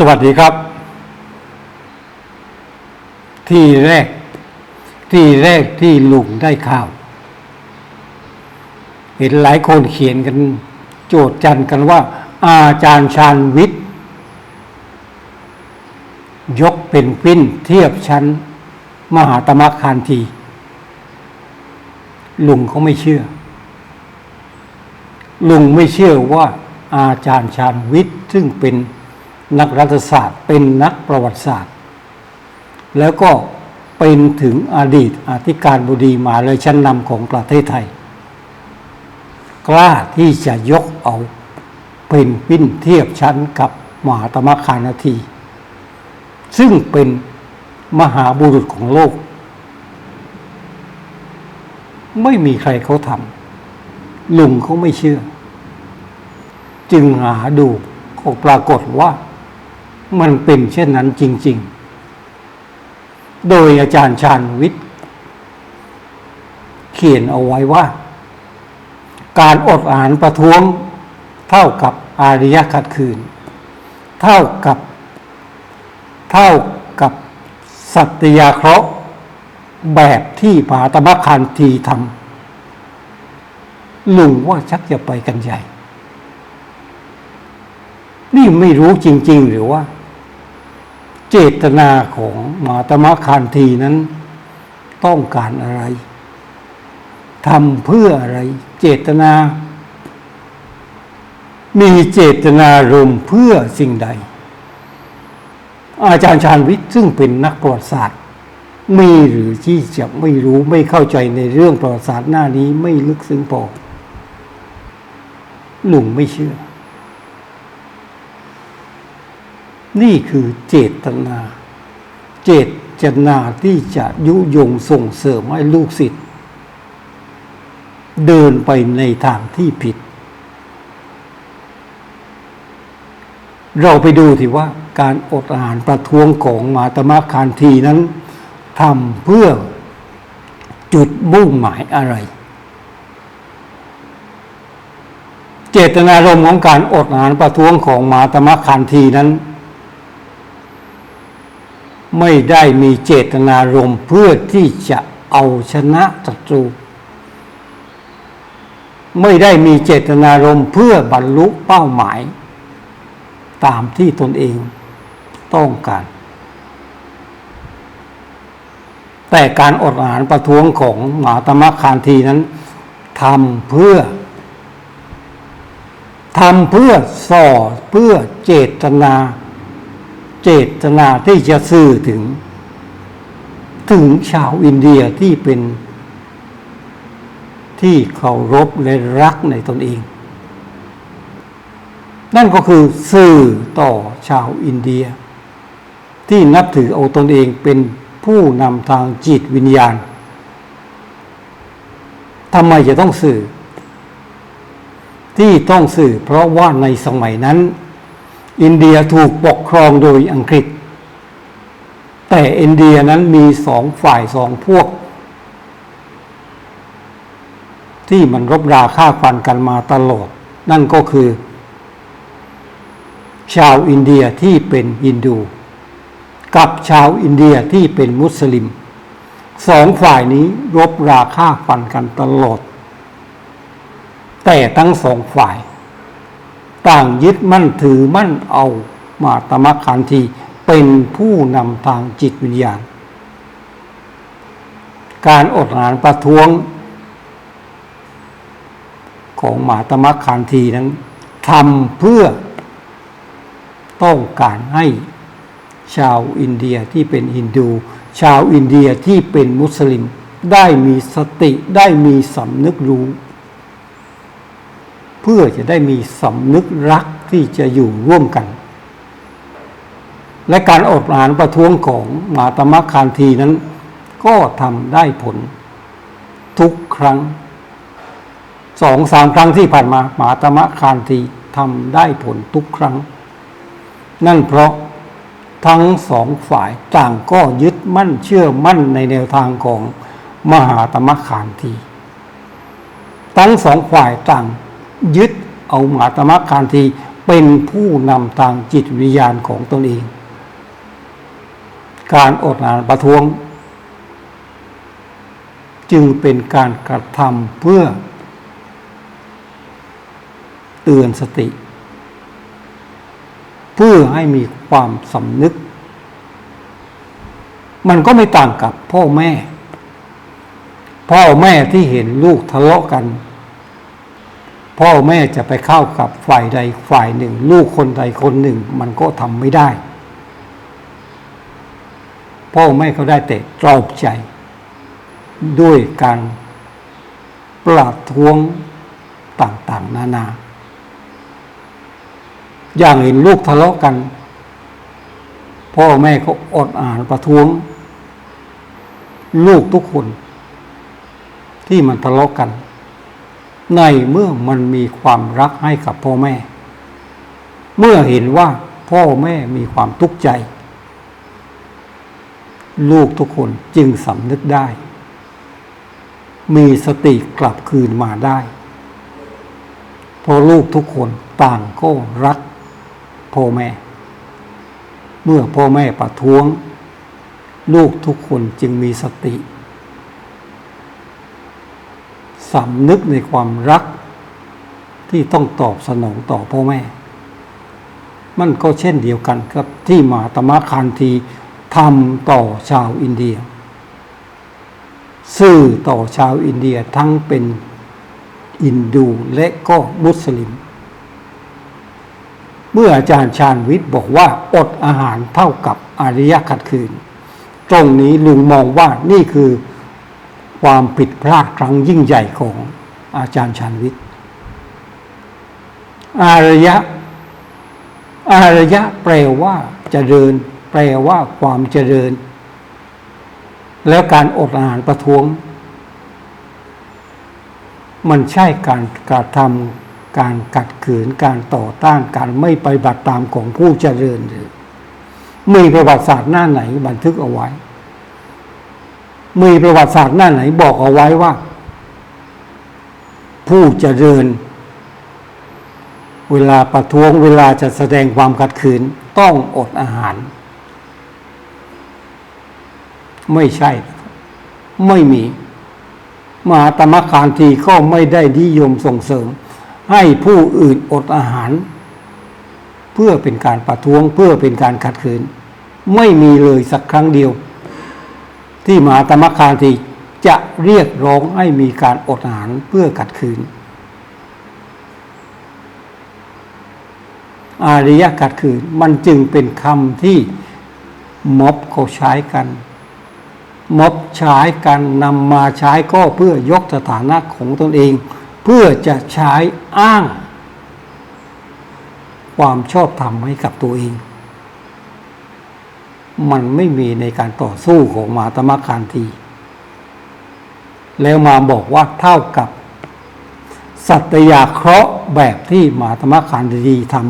สวัสดีครับ ที่แรก ที่แรกที่ลุงได้ข่าว เห็นหลายคนเขียนกัน โจทย์จันกันว่า อาจารย์ชาญวิทย์ ยกเป็นปิ้นเทียบชั้น มหาตมะคานที ลุงเขาไม่เชื่อ ลุงไม่เชื่อว่าอาจารย์ชาญวิทย์ซึ่งเป็น นักรัฐศาสตร์ เป็นนักประวัติศาสตร์ แล้วก็เป็นถึงอดีตอธิการบดีมหาเลยชั้นนำของประเทศไทย กล้าที่จะยกเอาเป็นปิ้นเทียบชั้นกับมหาตมะคานาที ซึ่งเป็นมหาบุรุษของโลก ไม่มีใครเขาทำลุงเขาไม่เชื่อ จึงหาดูก็ปรากฏว่า มันเป็นเช่นนั้นจริง ๆ โดยอาจารย์ชาญวิทย์ เขียนเอาไว้ว่า การอดอาหารประท้วง เท่ากับอาริยขัดขืน เท่ากับเท่ากับสัตยาเคราะห์แบบที่ผาตมะคันทีทำลุงว่าชักจะไปกันใหญ่ นี่ไม่รู้จริง ๆ หรือว่า เจตนาของหมาตมะคานทีนั้น ต้องการอะไรทำเพื่ออะไร เจตนา มีเจตนารมเพื่อสิ่งใด อาจารย์ชาญวิทย์ซึ่งเป็นนักประวัติศาสตร์ มีหรือที่จะไม่รู้ไม่เข้าใจในเรื่องประวัติศาสตร์หน้านี้ไม่ลึกซึ้งพอลุงไม่เชื่อ นี่คือเจตนา เจตนาที่จะยุยงส่งเสริมให้ลูกศิษย์เดินไปในทางที่ผิด เราไปดูที่ว่าการอดอาหารประท้วงของมาตมะคานทีนั้นทำเพื่อจุดมุ่งหมายอะไร เจตนารมณ์ของการอดอาหารประท้วงของมาตมะคานทีนั้น ไม่ได้มีเจตนารมณ์เพื่อที่จะเอาชนะศัตรู ไม่ได้มีเจตนารมณ์เพื่อบรรลุเป้าหมาย ตามที่ตนเองต้องการ แต่การอดอาหารประท้วงของหมาตมะคานทีนั้นทำเพื่อทำเพื่อส่อเพื่อเจตนา เจตนาที่จะสื่อถึง ถึงชาวอินเดียที่เป็นที่เคารพและรักในตนเอง นั่นก็คือสื่อต่อชาวอินเดีย ที่นับถือเอาตนเองเป็นผู้นำทางจิตวิญญาณทำไมจะต้องสื่อ ที่ต้องสื่อเพราะว่าในสมัยนั้น อินเดียถูกปกครองโดยอังกฤษ แต่อินเดียนั้นมีสองฝ่ายสองพวก ที่มันรบราฆ่าฟันกันมาตลอด นั่นก็คือ ชาวอินเดียที่เป็นฮินดู กับชาวอินเดียที่เป็นมุสลิมสองฝ่ายนี้รบราฆ่าฟันกันตลอด แต่ทั้งสองฝ่าย ต่างยึดมั่นถือมั่นเอามาตมะคันทีเป็นผู้นำทางจิตวิญญาณ การอดอาหารประท้วง ของหมาตมะคานทีนั้นทำเพื่อต้องการให้ชาวอินเดียที่เป็นฮินดู ชาวอินเดียที่เป็นมุสลิมได้มีสติได้มีสำนึกรู้ เพื่อจะได้มีสำนึกรักที่จะอยู่ร่วมกัน และการอดอาหารประท้วงของหมาตมะคานทีนั้น ก็ทำได้ผล ทุกครั้งสองสามครั้งที่ผ่านมาหมาตมะคานทีทำได้ผลทุกครั้ง นั่นเพราะทั้งสองฝ่ายต่างก็ยึดมั่นเชื่อมั่นในแนวทางของมหาตมะคานที ทั้งสองฝ่ายต่าง ยึดเอามาตมะคานทีเป็นผู้นำทางจิตวิญญาณของตนเอง การอดอาหารประท้วง จึงเป็นการกระทำเพื่อ เตือนสติ เพื่อให้มีความสำนึก มันก็ไม่ต่างกับพ่อแม่ พ่อแม่ที่เห็นลูกทะเลาะกัน พ่อแม่จะไปเข้ากับฝ่ายใดฝ่ายหนึ่ง ลูกคนใดคนหนึ่ง มันก็ทำไม่ได้ พ่อแม่เขาได้แต่ตรอบใจ ด้วยการประท้วงต่าง ๆ นานา อย่างเห็นลูกทะเลาะกัน พ่อแม่ก็อดอ่านประท้วง ลูกทุกคน ที่มันทะเลาะกัน ในเมื่อมันมีความรักให้กับพ่อแม่ เมื่อเห็นว่าพ่อแม่มีความทุกข์ใจ ลูกทุกคนจึงสำนึกได้ มีสติกลับคืนมาได้เพราะลูกทุกคนต่างก็รักพ่อแม่ เมื่อพ่อแม่ประท้วง ลูกทุกคนจึงมีสติ สำนึกในความรักที่ต้องตอบสนองต่อพ่อแม่ มันก็เช่นเดียวกันกับที่มาตมะคานทีทำต่อชาวอินเดีย สื่อต่อชาวอินเดียทั้งเป็นอินดูและก็มุสลิม เมื่ออาจารย์ชาญวิทย์บอกว่าอดอาหารเท่ากับอริยขัดขืน ตรงนี้ลุงมองว่านี่คือ ความผิดพลาดครั้งยิ่งใหญ่ของอาจารย์ชาญวิทย์ อารยะ อารยะแปลว่าเจริญ แปลว่าความเจริญ แล้วการอดอาหารประท้วง มันใช่การกระทำการกัดขืนการต่อต้านการไม่ไปฏิบัติตามของผู้เจริญหรือมีประวัติศาสตร์หน้าไหนบันทึกเอาไว้ มีประวัติศาสตร์หน้าไหนบอกเอาไว้ว่า ผู้เจริญ เวลาประท้วงเวลาจะแสดงความขัดขืนต้องอดอาหาร ไม่ใช่ ไม่มี มหาตมะคานทีก็ไม่ได้นิยมส่งเสริม ให้ผู้อื่นอดอาหาร เพื่อเป็นการประท้วงเพื่อเป็นการขัดขืน ไม่มีเลยสักครั้งเดียว ที่มหาตมคานทีจะเรียกร้องให้มีการอดอาหารเพื่อขัดขืน อาริยขัดขืนมันจึงเป็นคำที่ม็อบเขาใช้กัน ม็อบใช้กันนำมาใช้ก็เพื่อยกสถานะของตนเอง เพื่อจะใช้อ้าง ความชอบธรรมให้กับตัวเอง มันไม่มีในการต่อสู้ของมหาตมะคานที แล้วมาบอกว่าเท่ากับ สัตยาเคราะห์แบบที่มหาตมะคานทีทำ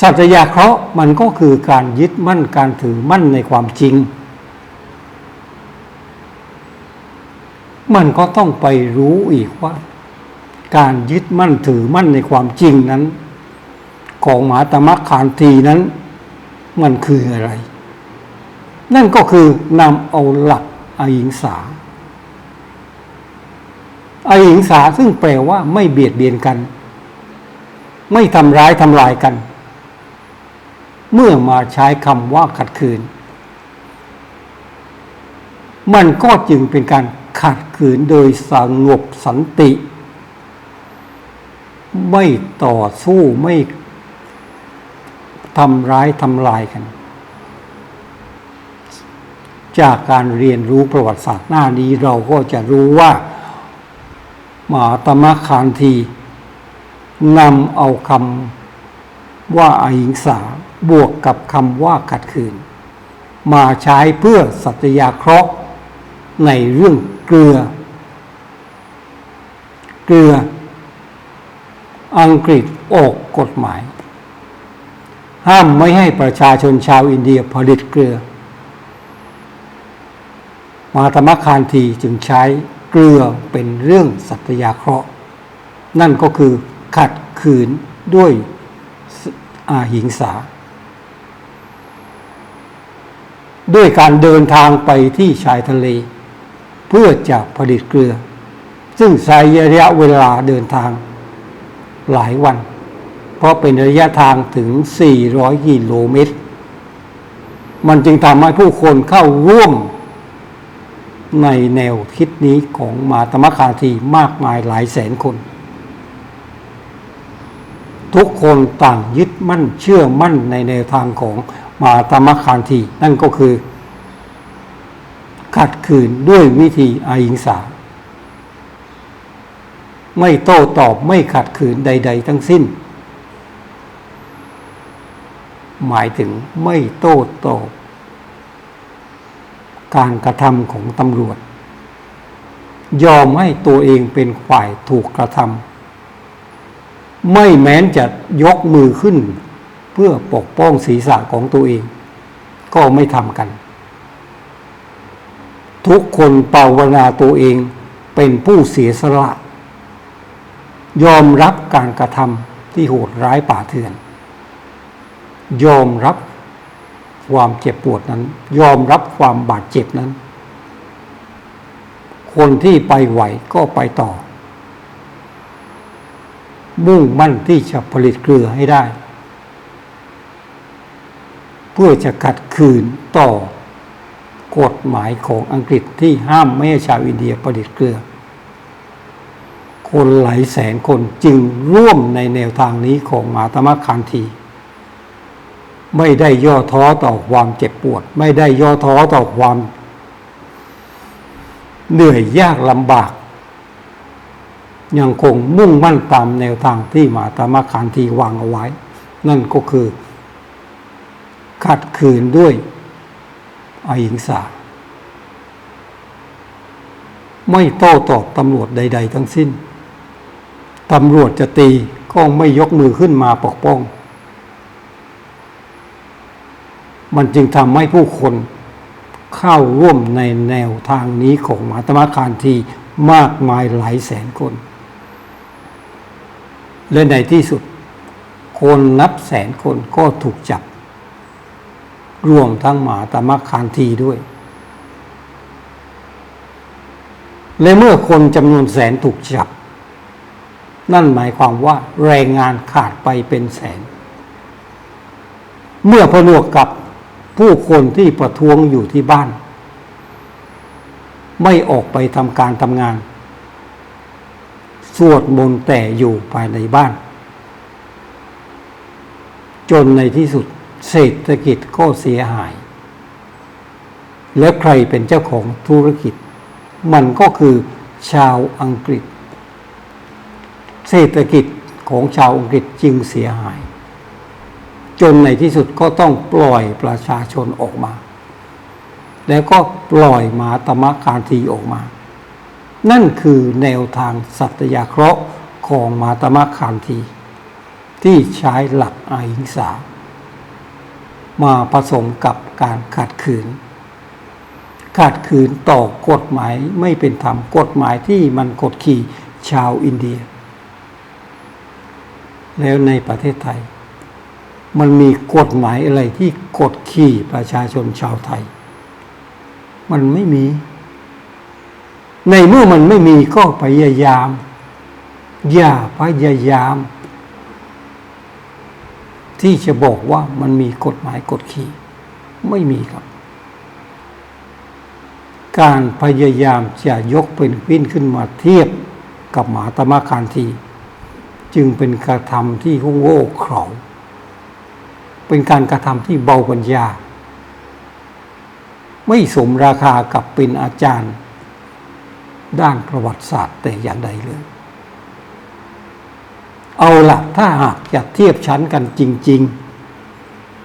สัจยาเคราะห์มันก็คือการยึดมั่นการถือมั่นในความจริง มันก็ต้องไปรู้อีกว่า การยึดมั่นถือมั่นในความจริงนั้น ของมหาตมะคานทีนั้น มันคืออะไร นั่นก็คือนำเอาหลักอหิงสาอหิงสาซึ่งแปลว่าไม่เบียดเบียนกัน ไม่ทำร้ายทำลายกัน เมื่อมาใช้คำว่าขัดขืน มันก็จึงเป็นการขัดขืนโดยสงบสันติ ไม่ต่อสู้ไม่ ทำร้ายทำลายกัน จากการเรียนรู้ประวัติศาสตร์หน้านี้เราก็จะรู้ว่ามหาตมะคานทีนำเอาคำว่าอาหิงสาบวกกับคำว่าขัดขืน มาใช้เพื่อสัตยาเคราะห์ในเรื่องเกลือ เกลืออังกฤษออกกฎหมาย ห้ามไม่ให้ประชาชนชาวอินเดียผลิตเกลือ มาธรรมคานทีจึงใช้เกลือเป็นเรื่องสัตยาเคราะห์ นั่นก็คือขัดขืนด้วยอาหิงสา ด้วยการเดินทางไปที่ชายทะเล เพื่อจะผลิตเกลือ ซึ่งใช้ระยะเวลาเดินทางหลายวัน ราะเป็นระยะทางถึง 400 กิโลเมตร มันจึงทำให้ผู้คนเข้าร่วม ในแนวคิดนี้ของมาตมคาทีมากมายหลายแสนคน ทุกคนต่างยึดมั่นเชื่อมั่นในแนวทางของมาตมคาที นั่นก็คือขัดขืนด้วยวิธีอาหิงสา ไม่โต้ตอบไม่ขัดขืนใด ๆ ทั้งสิ้น หมายถึงไม่โต้ตอบการกระทำของตำรวจ ยอมให้ตัวเองเป็นฝ่ายถูกกระทำไม่แม้นจะยกมือขึ้น เพื่อปกป้องศีรษะของตัวเอง ก็ไม่ทำกัน ทุกคนภาวนาตัวเองเป็นผู้เสียสละ ยอมรับการกระทำที่โหดร้ายป่าเถื่อน ยอมรับความเจ็บปวดนั้น ยอมรับความบาดเจ็บนั้น คนที่ไปไหวก็ไปต่อ มุ่งมั่นที่จะผลิตเกลือให้ได้ เพื่อจะขัดขืนต่อกฎหมายของอังกฤษที่ห้ามไม่ให้ชาวอินเดียผลิตเกลือ คนหลายแสนคนจึงร่วมในแนวทางนี้ของมาตมะคันที ไม่ได้ย่อท้อต่อความเจ็บปวด ไม่ได้ย่อท้อต่อความ เหนื่อยยากลำบาก ยังคงมุ่งมั่นตามแนวทางที่มาตมะคันทีวางเอาไว้ นั่นก็คือ ขัดขืนด้วยอหิงสาไม่โต้ตอบตำรวจใด ๆ ทั้งสิ้น ตำรวจจะตีก็ไม่ยกมือขึ้นมาปกป้อง มันจึงทำให้ผู้คนเข้าร่วมในแนวทางนี้ของมหาตมะคานทีมากมายหลายแสนคน และในที่สุด คนนับแสนคนก็ถูกจับ รวมทั้งหมาตมะคานทีด้วย และเมื่อคนจำนวนแสนถูกจับ นั่นหมายความว่าแรงงานขาดไปเป็นแสน เมื่อผนวกกับ ผู้คนที่ประท้วงอยู่ที่บ้าน ไม่ออกไปทำการทำงาน สวดมนต์แต่อยู่ภายในบ้าน จนในที่สุดเศรษฐกิจก็เสียหาย และใครเป็นเจ้าของธุรกิจ มันก็คือชาวอังกฤษ เศรษฐกิจของชาวอังกฤษจึงเสียหาย จนในที่สุดก็ต้องปล่อยประชาชนออกมา แล้วก็ปล่อยมาตมะการทีออกมา นั่นคือแนวทางสัตยาเคราะห์ของมาตมะคานที ที่ใช้หลักอหิงสา มาผสมกับการขัดขืน ขัดขืนต่อกฎหมายไม่เป็นธรรมกฎหมายที่มันกดขี่ชาวอินเดีย แล้วในประเทศไทย มันมีกฎหมายอะไรที่กดขี่ประชาชนชาวไทย มันไม่มี ในเมื่อมันไม่มีก็พยายาม อย่าพยายาม ที่จะบอกว่ามันมีกฎหมายกดขี่ ไม่มีครับ การพยายามจะยกเป็นวินขึ้นมาเทียบกับหมาตมะคานที จึงเป็นการทำที่โง่เขลา เป็นการกระทำที่เบาปัญญา ไม่สมราคากับเป็นอาจารย์ ด้านประวัติศาสตร์แต่อย่างใดเลย เอาละถ้าหากจะเทียบชั้นกันจริง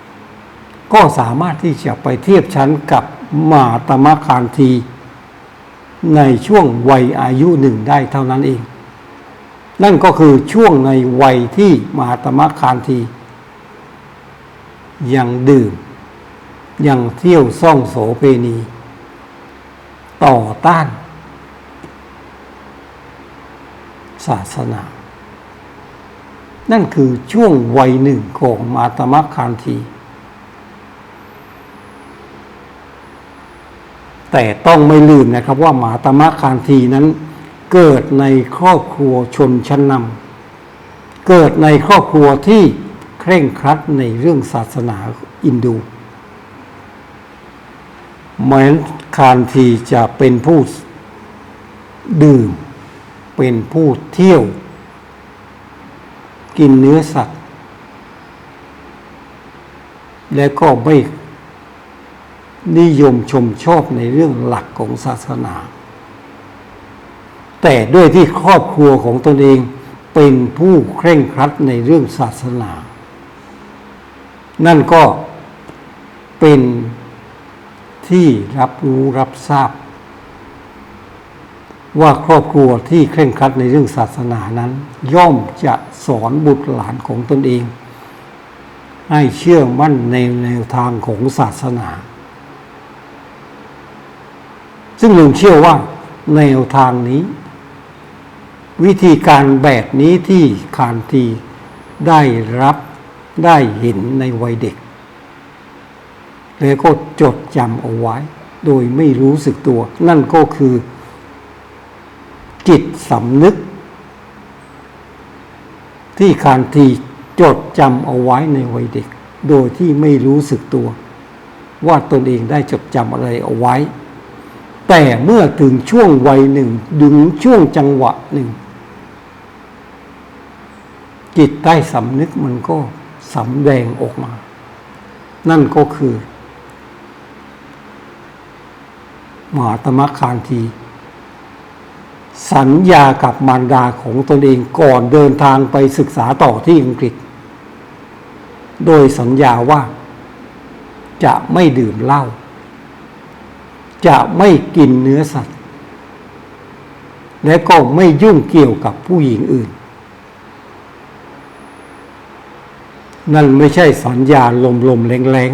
ๆ ก็สามารถที่จะไปเทียบชั้นกับหมาตมะคานที ในช่วงวัยอายุหนึ่งได้เท่านั้นเอง นั่นก็คือช่วงในวัยที่มหาตมะคานที ยังดื่ม ยังเที่ยวซ่องโสเพณี ต่อต้าน ศาสนา นั่นคือช่วงวัยหนึ่งของมาตมคานที แต่ต้องไม่ลืมนะครับว่ามาตมะคานทีนั้น เกิดในครอบครัวชนชั้นนำเกิดในครอบครัวที่ ร่งครัดในเรื่องศาสนาอินดูเหมือนคานทีจะเป็นผู้ดื่ม เป็นผู้เที่ยว กินเนื้อสัตว์ และก็ไม่นิยมชมชอบในเรื่องหลักของศาสนา แต่ด้วยที่ครอบครัวของตนเองเป็นผู้เคร่งครัดในเรื่องศาสนา นั่นก็เป็นที่รับรู้รับทราบ ว่าครอบครัวที่เคร่งครัดในเรื่องศาสนานั้น ย่อมจะสอนบุตรหลานของตนเอง ให้เชื่อมั่นในแนวทางของศาสนา ซึ่งลุงเชื่อว่าแนวทางนี้ วิธีการแบบนี้ที่คานทีได้รับ ได้เห็นในวัยเด็ก แล้วก็จดจำเอาไว้ โดยไม่รู้สึกตัว นั่นก็คือ จิตสำนึก ที่คานทีจดจำเอาไว้ในวัยเด็ก โดยที่ไม่รู้สึกตัว ว่าตนเองได้จดจำอะไรเอาไว้ แต่เมื่อถึงช่วงวัยหนึ่งดึงช่วงจังหวะหนึ่งจิตใต้สำนึกมันก็ สำแดงออกมา นั่นก็คือ มหาตมะคานที สัญญากับมารดาของตนเองก่อนเดินทางไปศึกษาต่อที่อังกฤษ โดยสัญญาว่า จะไม่ดื่มเหล้าจะไม่กินเนื้อสัตว์ และก็ไม่ยุ่งเกี่ยวกับผู้หญิงอื่น นั่นไม่ใช่สัญญาลมๆแรง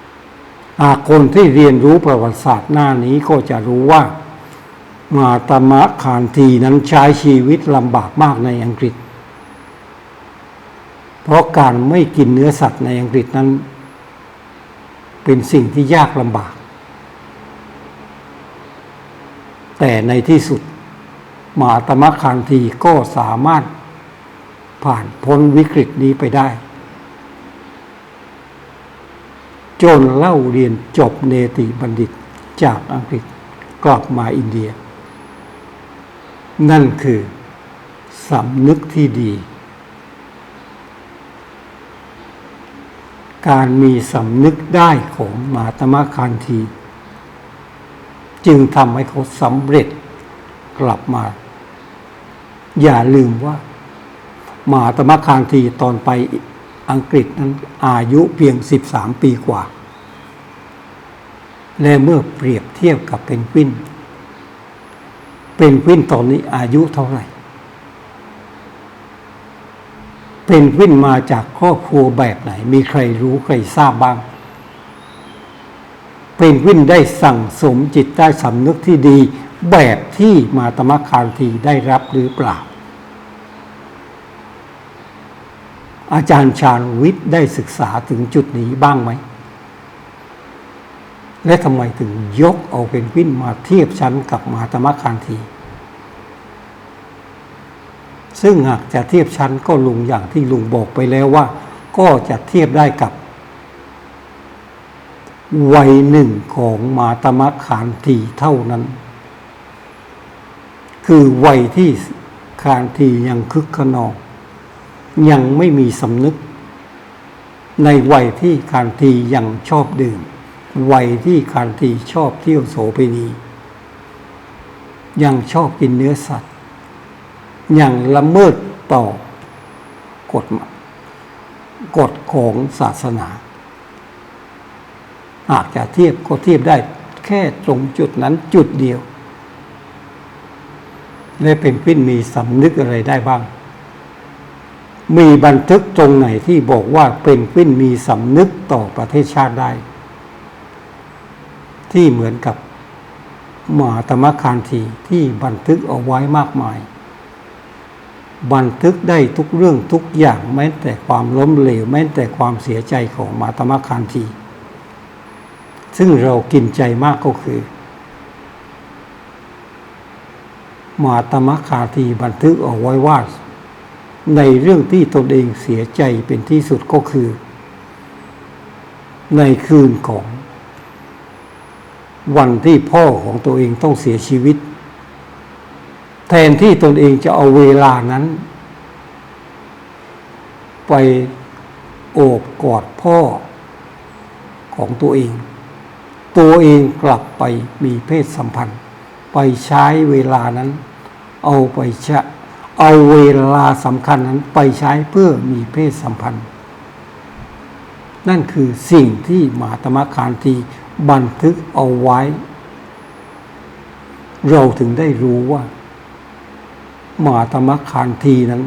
ๆหากคนที่เรียนรู้ประวัติศาสตร์หน้านี้ก็จะรู้ว่ามาตมะคานทีนั้นใช้ชีวิตลำบากมากในอังกฤษ เพราะการไม่กินเนื้อสัตว์ในอังกฤษนั้น เป็นสิ่งที่ยากลำบาก แต่ในที่สุด มาตมะคานทีก็สามารถผ่านพ้นวิกฤตนี้ไปได้ จนเล่าเรียนจบเนติบัณฑิตจากอังกฤษกลับมาอินเดีย นั่นคือสำนึกที่ดี การมีสำนึกได้ของมาตมะคานที จึงทำให้เขาสำเร็จกลับมา อย่าลืมว่า มาตมะคานทีตอนไป อังกฤษนั้นอายุเพียง 13 ปีกว่า และเมื่อเปรียบเทียบกับเป็นกวินเป็นกวินตอนนี้อายุเท่าไหร่เป็นกวินมาจากครอบครัวแบบไหน มีใครรู้ใครทราบบ้างเป็นกวินได้สั่งสมจิตใต้สำนึกที่ดีแบบที่มาตมะคานทีได้รับหรือเปล่า อาจารย์ชาญวิทย์ได้ศึกษาถึงจุดนี้บ้างไหม และทำไมถึงยกเอาเป็นวินมาเทียบชั้นกับมหาตมะคานที ซึ่งหากจะเทียบชั้นก็ลุงอย่างที่ลุงบอกไปแล้วว่า ก็จะเทียบได้กับ วัยหนึ่งของมาตมะคานทีเท่านั้น คือวัยที่คานทียังคึกขนอง ยังไม่มีสำนึก ในวัยที่คานทียังชอบดื่ม วัยที่คานทีชอบเที่ยวโสเภณี ยังชอบกินเนื้อสัตว์ ยังละเมิดต่อกฎกฎของศาสนาหากจะเทียบก็เทียบได้แค่ตรงจุดนั้นจุดเดียว และเป็นพินมีสำนึกอะไรได้บ้าง มีบันทึกตรงไหนที่บอกว่าเป็นพินมีสำนึกต่อประเทศชาติได้ ที่เหมือนกับมหาตมะคานทีที่บันทึกเอาไว้มากมาย บันทึกได้ทุกเรื่องทุกอย่างแม้แต่ความล้มเหลวแม้แต่ความเสียใจของมาตมคานทีซึ่งเรากินใจมากก็คือมาตมคาทีบันทึกเอาไว้ว่า ในเรื่องที่ตนเองเสียใจเป็นที่สุดก็คือ ในคืนของ วันที่พ่อของตัวเองต้องเสียชีวิต แทนที่ตนเองจะเอาเวลานั้น ไปโอบกอดพ่อของตัวเอง ตัวเองกลับไปมีเพศสัมพันธ์ ไปใช้เวลานั้น เอาไปช้ เอาเวลาสำคัญนั้นไปใช้เพื่อมีเพศสัมพันธ์ นั่นคือสิ่งที่มหาตมคานทีบันทึกเอาไว้ เราถึงได้รู้ว่ามหาตมคานทีนั้น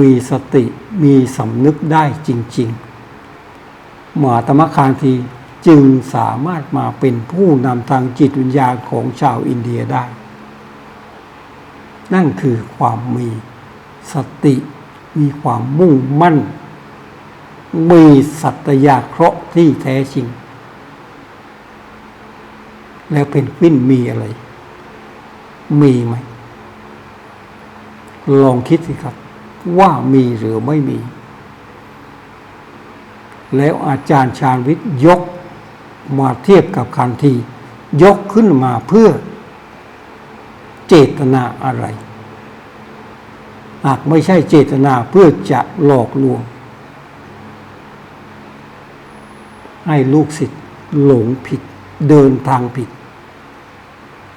มีสติมีสำนึกได้จริง ๆมหาตมคานทีจึงสามารถมาเป็นผู้นำทางจิตวิญญาณของชาวอินเดียได้ นั่นคือความมีสติ มีความมุ่งมั่น มีสัตยาเคราะห์ที่แท้จริง แล้วเป็นวินมีอะไร มีไหม ลองคิดสิครับ ว่ามีหรือไม่มี แล้วอาจารย์ชาญวิทย์ยกมาเทียบกับคันที ยกขึ้นมาเพื่อ เจตนาอะไร หากไม่ใช่เจตนาเพื่อจะหลอกลวง ให้ลูกศิษย์หลงผิดเดินทางผิด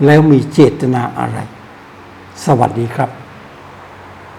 แล้วมีเจตนาอะไร สวัสดีครับ